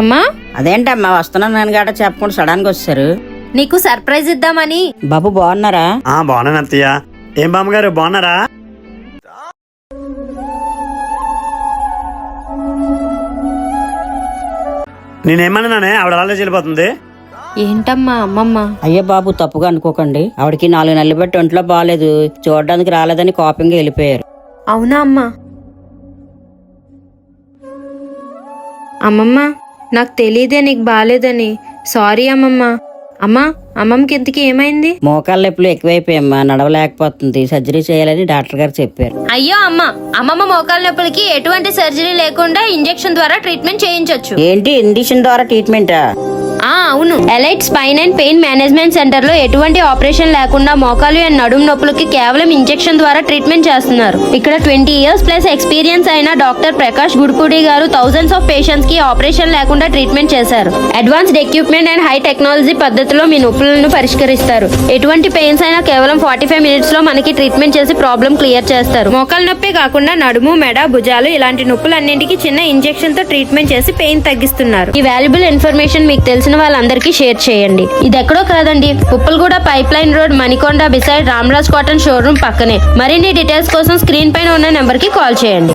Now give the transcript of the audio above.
అమ్మా? అదేంటమ్మా వస్తున్నాను గట చెప్పకుండా సడన్గా వచ్చారు నీకు సర్ప్రైజ్ ఇద్దామని. బాబు బాగున్నారా? ఆ బాగున్నాను అత్తయ్య. ఏం బామ్మగారు బాగున్నారా? నేనేమన్నానే ఆవిడ అలాగే వెళ్ళిపోతుంది ఏంటమ్మా అమ్మమ్మ? అయ్యో బాబు తప్పుగా అనుకోకండి. ఆవిడకి నాలుగు నెలలు బట్టి ఒంట్లో బాగాలేదు చూడడానికి రాలేదని కోపంగా వెళ్ళిపోయారు. అవునా అమ్మా? అమ్మమ్మ? నాకు తెలియదే నీకు బాగాలేదని సారీ అమ్మమ్మ. అమ్మా అమ్మమ్మకి ఇంతకీ ఏమైంది? మోకాళ్ళ నొప్పులు ఎక్కువైపోయామ్మా నడవలేకపోతుంది. సర్జరీ చేయాలని డాక్టర్ గారు చెప్పారు. అయ్యో అమ్మ అమ్మమ్మ మోకాల నొప్పులకి ఎటువంటి సర్జరీ లేకుండా ఇంజెక్షన్ ద్వారా ట్రీట్మెంట్ చేయించొచ్చు. ఏంటి ఇండిషన్ ద్వారా ట్రీట్మెంటా? అవును. Elite Spine and Pain Management సెంటర్లో ఎటువంటి ఆపరేషన్ లేకుండా మోకాలు అండ్ నడుము నొప్పులకి కేవలం ఇంజెక్షన్ ద్వారా ట్రీట్మెంట్ చేస్తున్నారు. ఇక్కడ ట్వంటీ ఇయర్స్ ప్లస్ ఎక్స్పీరియన్స్ అయిన doctor Prakash Gudpudi garu thousands of పేషెంట్స్కి ఆపరేషన్ లేకుండా ట్రీట్మెంట్ చేశారు. Advanced equipment and high technology పద్ధతిలో మీ నొప్పులను పరిష్కరిస్తారు. ఎటువంటి పెయిన్స్ అయినా కేవలం ఫార్టీ ఫైవ్ మినిట్స్లో మనకి ట్రీట్మెంట్ చేసి ప్రాబ్లం క్లియర్ చేస్తారు. మోకాల నొప్పే కాకుండా నడుము మెడ భుజాలు ఇలాంటి నొప్పులన్నింటికి చిన్న ఇంజెక్షన్తో ట్రీట్మెంట్ చేసి పెయిన్ తగ్గిస్తున్నారు. ఈ వాల్యుబుల్ ఇన్ఫర్మేషన్ మీకు తెలిసిన వాళ్ళందరికీ షేర్ చేయండి. ఇది ఎక్కడో కాదండి. Uppalguda pipe line road Manikonda beside Ramraj cotton showroom పక్కనే. మరిన్ని డీటెయిల్స్ కోసం స్క్రీన్ పైన ఉన్న నెంబర్కి కాల్ చేయండి.